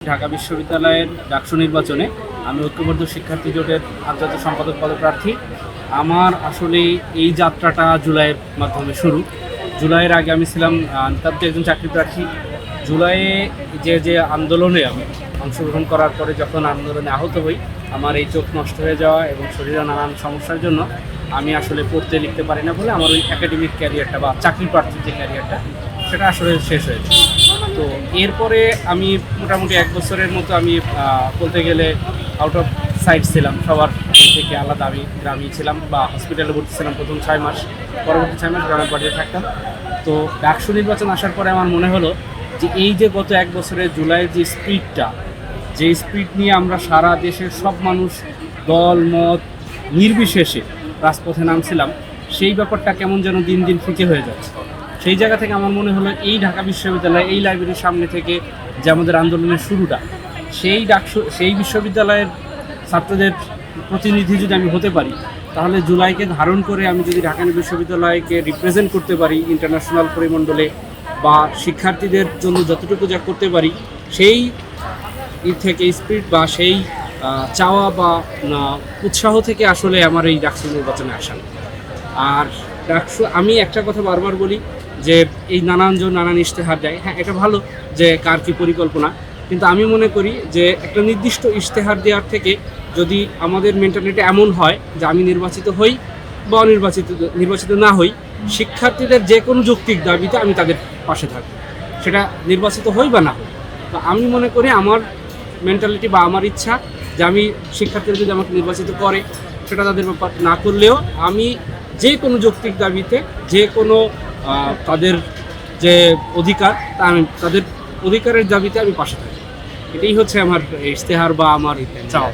ঢাকা বিশ্ববিদ্যালয়ের ডাকসু নির্বাচনে আমি ঐক্যবদ্ধ শিক্ষার্থী জোটের আন্তর্জাতিক সম্পাদক পদপ্রার্থী। আমার আসলে এই যাত্রাটা জুলাইয়ের মাধ্যমে শুরু। জুলাইয়ের আগে আমি ছিলাম আনতাব্দে একজন চাকরি প্রার্থী জুলাইয়ে যে যে আন্দোলনে আমি অংশগ্রহণ করার পরে যখন আন্দোলনে আহত হই, আমার এই চোখ নষ্ট হয়ে যাওয়া এবং শরীরে নানান সমস্যার জন্য আমি আসলে পড়তে লিখতে পারি না বলে আমার ওই একাডেমিক ক্যারিয়ারটা বা চাকরি প্রার্থীর যে ক্যারিয়ারটা সেটা আসলে শেষ হয়েছে তো এরপরে আমি মোটামুটি এক বছরের মতো আমি বলতে গেলে আউট অফ সাইড ছিলাম। সবার থেকে আলাদা আমি গ্রামে ছিলাম বা হসপিটালে ভর্তি ছিলাম প্রথম ছয় মাস। পরবর্তী ছয় মাস গ্রামের বাড়িতে থাকতাম। তো ডাকসু নির্বাচন আসার পরে আমার মনে হলো যে এই যে গত এক বছরে জুলাইয়ের যে স্পিডটা যে স্পিড নিয়ে আমরা সারা দেশের সব মানুষ দল, মত নির্বিশেষে রাজপথে নামছিলাম, সেই ব্যাপারটা কেমন যেন দিন দিন ফিকে হয়ে যাচ্ছে। সেই জায়গা থেকে আমার মনে হলো এই ঢাকা বিশ্ববিদ্যালয়, এই লাইব্রেরির সামনে থেকে যে আমাদের আন্দোলনের শুরুটা, সেই ডাকসু, সেই বিশ্ববিদ্যালয়ের ছাত্রদের প্রতিনিধি যদি আমি হতে পারি, তাহলে জুলাইকে ধারণ করে আমি যদি ঢাকা বিশ্ববিদ্যালয়কে রিপ্রেজেন্ট করতে পারি ইন্টারন্যাশনাল পরিমণ্ডলে বা শিক্ষার্থীদের জন্য যতটুকু যা করতে পারি, সেই থেকে স্পিরিট বা সেই চাওয়া বা উৎসাহ থেকে আসলে আমার এই ডাকসু নির্বাচনে আসা। আর ডাকসু, আমি একটা কথা বারবার বলি যে এই নানানজন নানান ইশতেহার দেয়। হ্যাঁ এটা ভালো যে কার কী পরিকল্পনা। কিন্তু আমি মনে করি যে একটা নির্দিষ্ট ইশতেহার দেওয়ার থেকে যদি আমাদের মেন্টালিটি এমন হয় যে আমি নির্বাচিত হই বা অনির্বাচিত, নির্বাচিত না হই, শিক্ষার্থীদের যে কোনো যৌক্তিক দাবিতে আমি তাদের পাশে থাকব। সেটা নির্বাচিত হই বা না হই। আমি মনে করি আমার মেন্টালিটি বা আমার ইচ্ছা যে আমি শিক্ষার্থীরা যদি আমাকে নির্বাচিত করে, সেটা তাদের ব্যাপার না করলেও আমি যে কোনো যৌক্তিক দাবিতে, যে কোনো তাদের যে অধিকার, তা আমি তাদের অধিকারের দাবিতে আমি পাশে থাকি। এটাই হচ্ছে আমার ইশতেহার বা আমার চাওয়া।